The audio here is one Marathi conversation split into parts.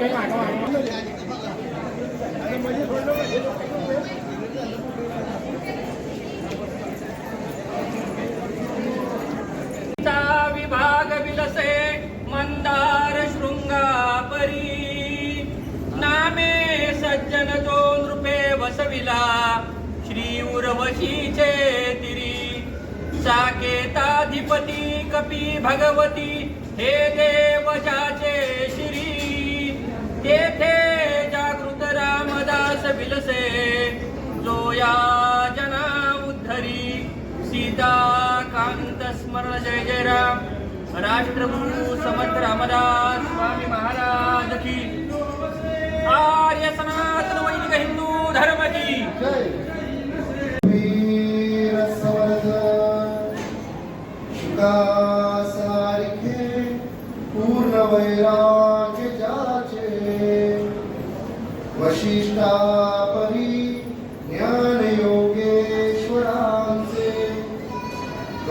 चा विभाग विलसे मंदार शृंगापरी। नामे सज्जन तो नृपे वसविला। श्री उर्वशीचे तिरी साकेताधिपती कपी भगवती। हे देवशाचे से जो या जना उद्धरी। सीता कांत स्मरण जय जय राम। राष्ट्रगुरु समर्थ रामदास स्वामी महाराज की। आर्य सनातन वैदिक हिंदू धर्म की। वीर समर्थ। सारिखे पूर्ण वैराग्य जाचे। वशिष्ठा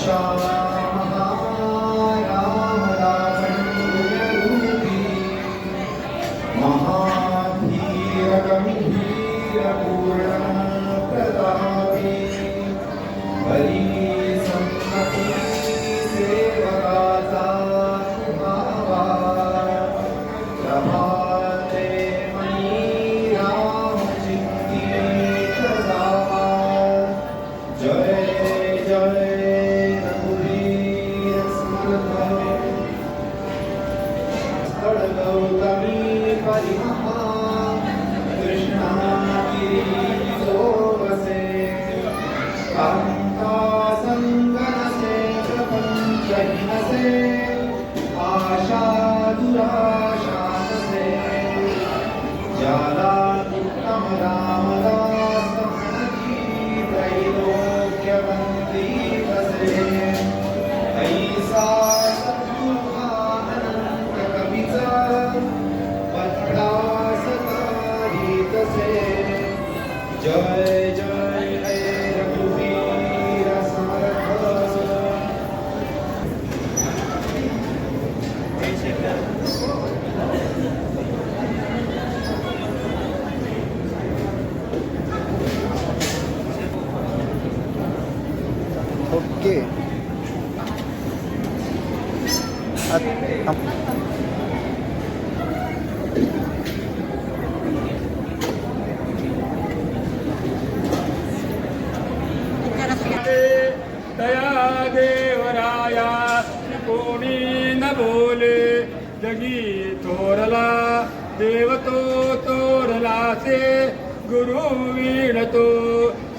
घनश्याम الموت من فرحها Okay. At, बोले जगी थोरला देव तो तोरलासे गुरु विणतो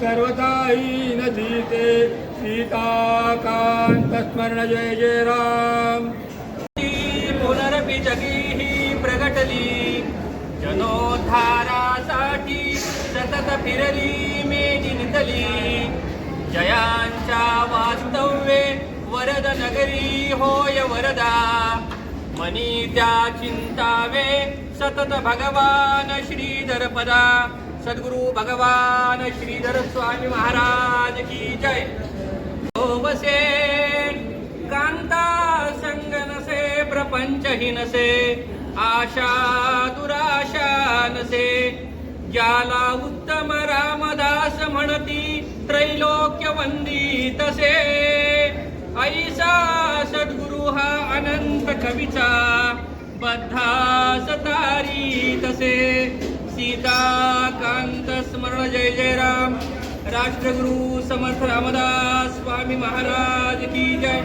सर्वदाही नदीते सीताकांत स्मरण जय जय राम। पुनरपि जगी ही प्रगटली जनोद्धारासाठी सतत फिरली मे नितली। नगरी होय वरदा. मनी त्या चिंतावे सतत भगवान श्रीधर पदा. सद्गुरु भगवान श्रीधर स्वामी महाराज की जय. बसे कांता संग नसे प्रपंच ही नसे आशा दुराशा नसे. ज्याला उत्तम रामदास म्हणती त्रैलोक्य वंदी जय जय राम. राष्ट्रगुरु समर्थ रामदास स्वामी महाराज की जय.